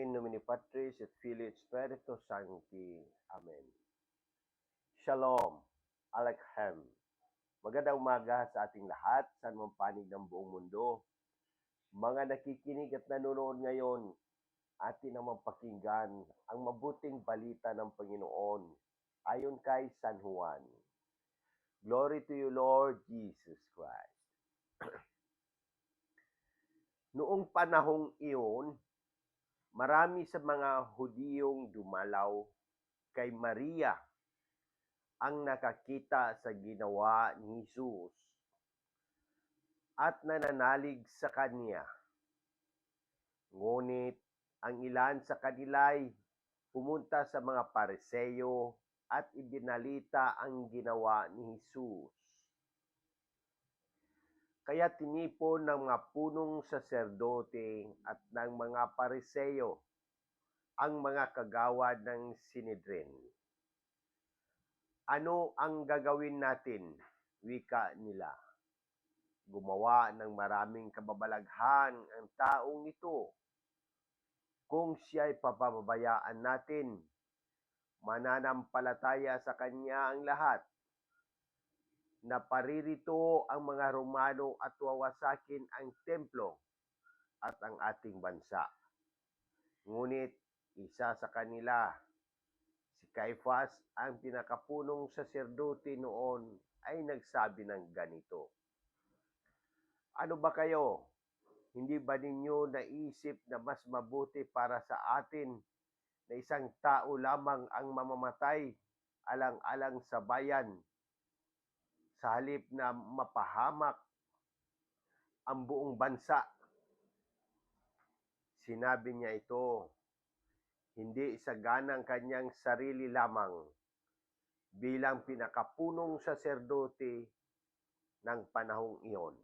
In nomine Patris et Filii et Spiritus Sancti. Amen. Shalom. Alekhem. Magandang umaga sa ating lahat, sa anumang panig ng buong mundo. Mga nakikinig at nanonood ngayon, atin naman pakinggan ang mabuting balita ng Panginoon ayon kay San Juan. Glory to you, Lord Jesus Christ. Noong panahong iyon, marami sa mga Hudiyong dumalaw kay Maria ang nakakita sa ginawa ni Jesus at nananalig sa kanya. Ngunit ang ilan sa kanila'y pumunta sa mga pariseyo at ibinalita ang ginawa ni Jesus. Kaya tinipon ng mga punong saserdote at ng mga pariseyo ang mga kagawad ng Sinedrin. Ano ang gagawin natin? Wika nila. Gumawa ng maraming kababalaghan ang taong ito. Kung siya'y papabayaan natin, mananampalataya sa kanya ang lahat. Naparirito ang mga Romano at wawasakin ang templo at ang ating bansa. Ngunit isa sa kanila, si Caiphas, ang pinakapunong saserdote noon, ay nagsabi ng ganito. Ano ba kayo? Hindi ba ninyo naisip na mas mabuti para sa atin na isang tao lamang ang mamamatay alang-alang sa bayan sa na mapahamak ang buong bansa? Sinabi niya ito, hindi sa ganang kanyang sarili lamang bilang pinakapunong saserdote ng panahong iyon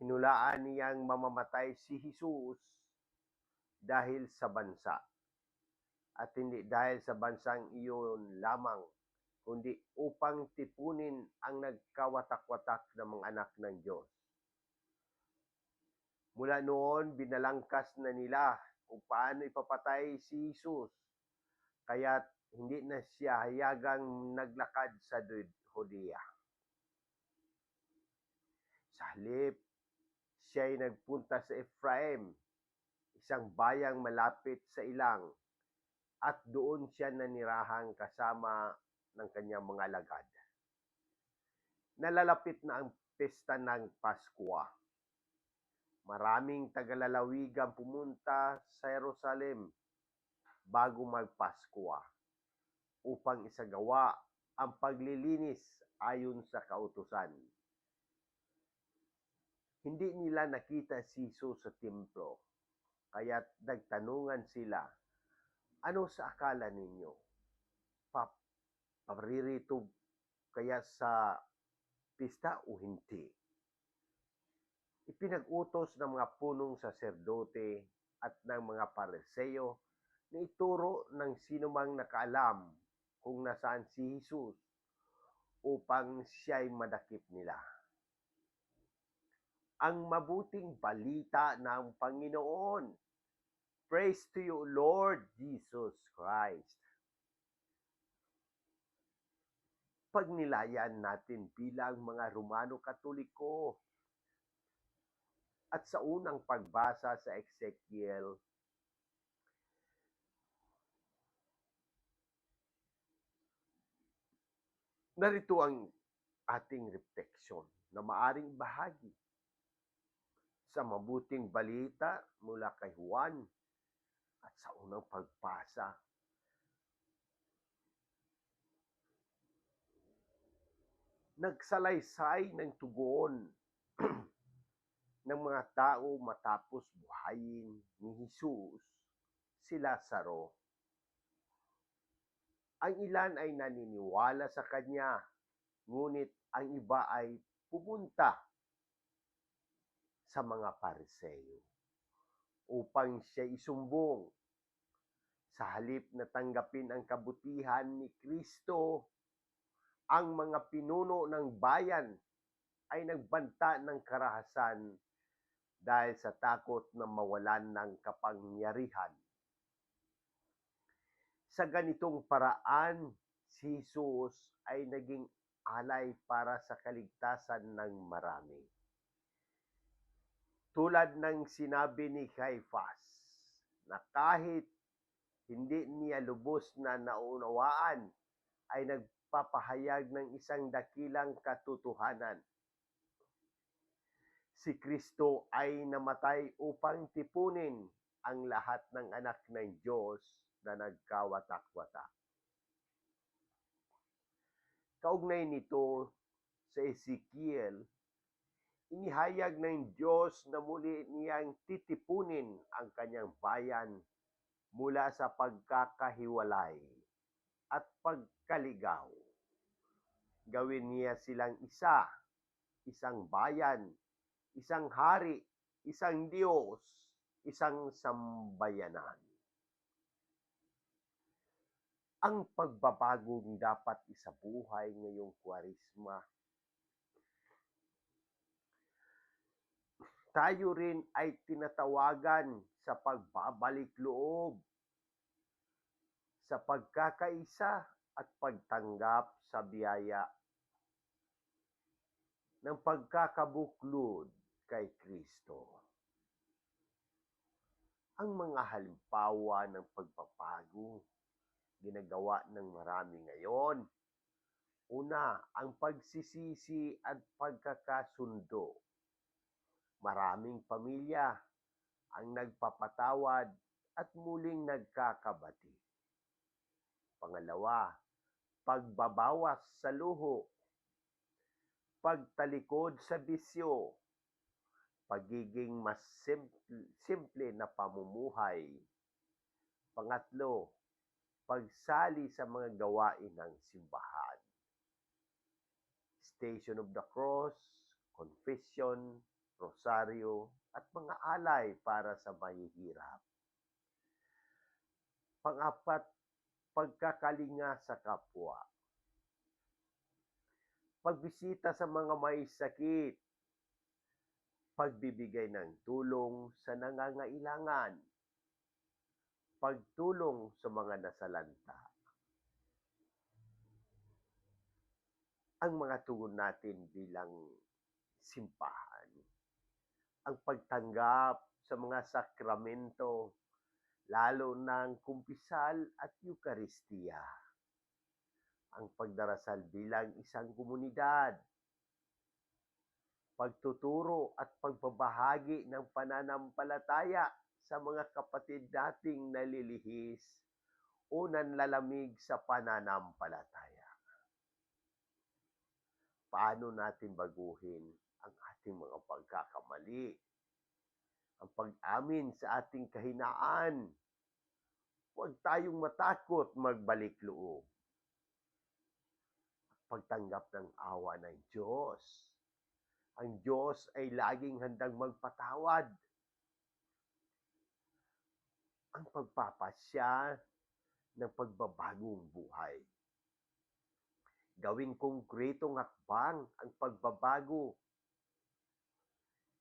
hinulaan niyang mamamatay si Jesus dahil sa bansa. At hindi dahil sa bansang iyon lamang, kundi upang tipunin ang nagkawatak-watak ng mga anak ng Diyos. Mula noon, binalangkas na nila kung paano ipapatay si Jesus. Kaya hindi na siya hayagang naglakad sa Judea. Sa halip, siya ay nagpunta sa Ephraim, isang bayang malapit sa ilang, at doon siya nanirahang kasama ng kanyang mga lagad. Nalalapit na ang pesta ng Paskwa. Maraming tagalalawigan pumunta sa Jerusalem bago magpaskwa upang isagawa ang paglilinis ayon sa kautusan hindi nila nakita si Jesus sa templo. Kaya nagtanungan sila, ano sa akala ninyo? Pa paririto kaya sa pista o hindi? Ipinag-utos ng mga punong saserdote at ng mga pariseyo na ituro ng sinumang nakaalam kung nasaan si Jesus upang siya'y madakip nila ang mabuting balita ng Panginoon. Praise to you, Lord Jesus Christ. Pagnilayan natin bilang mga Romano Katoliko at sa unang pagbasa sa Ezekiel narito ang ating refleksyon na maaring bahagi sa mabuting balita mula kay Juan at sa unang pagpasa. Nagsalaysay ng tugon ng mga tao matapos buhayin ni Jesus si Lazaro. Ang ilan ay naniniwala sa kanya, ngunit ang iba ay pumunta sa mga pariseyo upang siya isumbong sa halip na tanggapin ang kabutihan ni Kristo ang mga pinuno ng bayan ay nagbanta ng karahasan dahil sa takot na mawalan ng kapangyarihan. Sa ganitong paraan, si Jesus ay naging alay para sa kaligtasan ng marami. Tulad ng sinabi ni Caiphas na kahit hindi niya lubos na naunawaan ay nagpapahayag ng isang dakilang katotohanan. Si Kristo ay namatay upang tipunin ang lahat ng anak ng Diyos na nagkawatak-watak. Kaugnay nito sa Ezekiel, inihayag ng Diyos na muli niyang titipunin ang kanyang bayan mula sa pagkakahiwalay at pagkaligaw. Gawin niya silang isa, isang bayan, isang hari, isang Diyos, isang sambayanan. Ang pagbabagong dapat isabuhay ngayong kwarisma. Tayo rin ay tinatawagan sa pagbabalik loob, sa pagkakaisa at pagtanggap sa biyaya ng pagkakabuklod kay Kristo. Ang mga halimbawa ng pagbabago ginagawa ng marami ngayon. Una, ang pagsisisi at pagkakasundo. Maraming pamilya ang nagpapatawad at muling nagkakabati. Pangalawa, pagbabawas sa luho, pagtalikod sa bisyo, pagiging mas simple, simple na pamumuhay. Pangatlo, pagsali sa mga gawain ng simbahan. Station of the Cross, Confession, Rosario, at mga alay para sa mahihirap. Pangapat, pagkakalinga sa kapwa. Pagbisita sa mga may sakit, pagbibigay ng tulong sa nangangailangan, pagtulong sa mga nasalanta. Ang mga tugon natin bilang simbahan, ang pagtanggap sa mga sakramento, lalo ng kumpisal at Eukaristiya, ang pagdarasal bilang isang komunidad, pagtuturo at pagbabahagi ng pananampalataya sa mga kapatid nating nalilihis o nanlalamig sa pananampalataya. Paano natin baguhin ang ating mga pagkakamali? Ang pag-amin sa ating kahinaan. Huwag tayong matakot magbalik loob. Pagtanggap ng awa ng Diyos. Ang Diyos ay laging handang magpatawad ang pagpapasya ng pagbabagong buhay. Gawing konkretong hakbang ang pagbabago.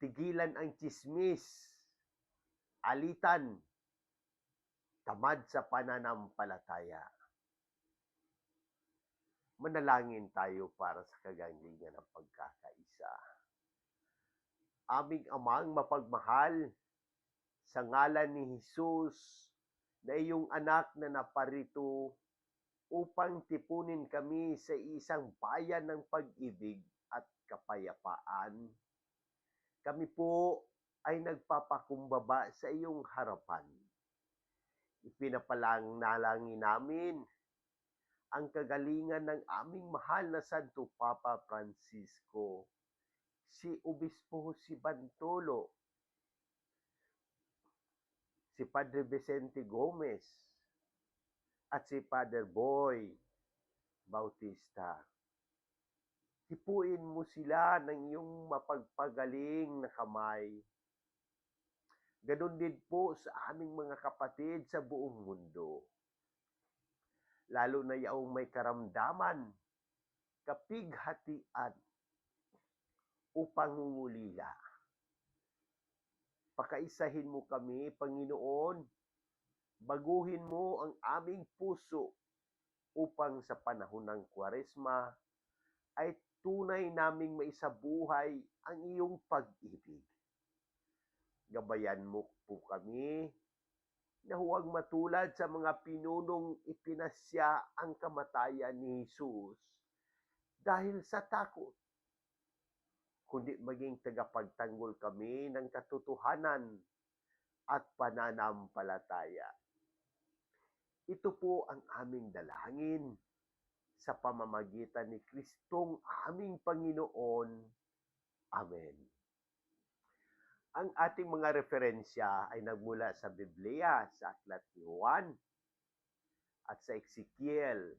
Tigilan ang chismis, alitan, tamad sa pananampalataya. Manalangin tayo para sa kagalingan ng pagkakaisa. Aming amang mapagmahal, sa ngalan ni Jesus na iyong anak na naparito upang tipunin kami sa isang bayan ng pag-ibig. Kami po ay nagpapakumbaba sa iyong harapan. Ipinapalang nalangin namin ang kagalingan ng aming mahal na Santo Papa Francisco, si Obispo si Bantolo, si Padre Vicente Gomez at si Father Boy Bautista. Hipuin mo sila ng iyong mapagpagaling na kamay. Ganon din po sa aming mga kapatid sa buong mundo. Lalo na yaong may karamdaman, kapighatian, upang ngulila Pakaisahin mo kami, Panginoon. Baguhin mo ang aming puso upang sa panahon ng Kwaresma ay tunay naming maisabuhay ang iyong pag-ibig. Gabayan mo po kami na huwag matulad sa mga pinunong ipinasya ang kamatayan ni Jesus dahil sa takot, kundi maging tagapagtanggol kami ng katotohanan at pananampalataya. Ito po ang aming dalangin sa pamamagitan ni Kristong aming Panginoon. Amen. Ang ating mga referensya ay nagmula sa Biblia, sa Aklat ni Juan, at sa Ezekiel.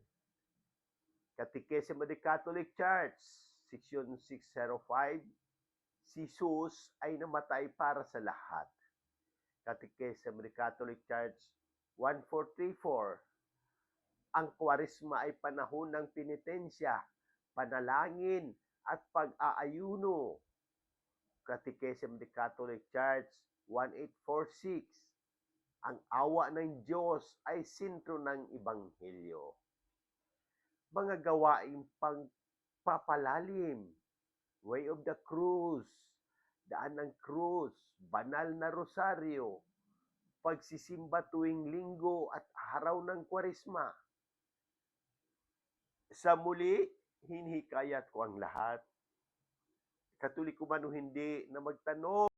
Catechism of Catholic Church, Section 605, si Jesus ay namatay para sa lahat. Catechism of Catholic Church 1434, ang kwarisma ay panahon ng penitensya, panalangin at pag-aayuno. Catechism of the Catholic Church 1846, ang awa ng Diyos ay sentro ng Ebanghelyo. Mga gawaing pagpapalalim, Way of the Cross, Daan ng Krus, Banal na Rosaryo, pagsisimba tuwing linggo at araw ng kwaresma. Sa muli, hinhikayat ko ang lahat, katoliko man o hindi, na magtanong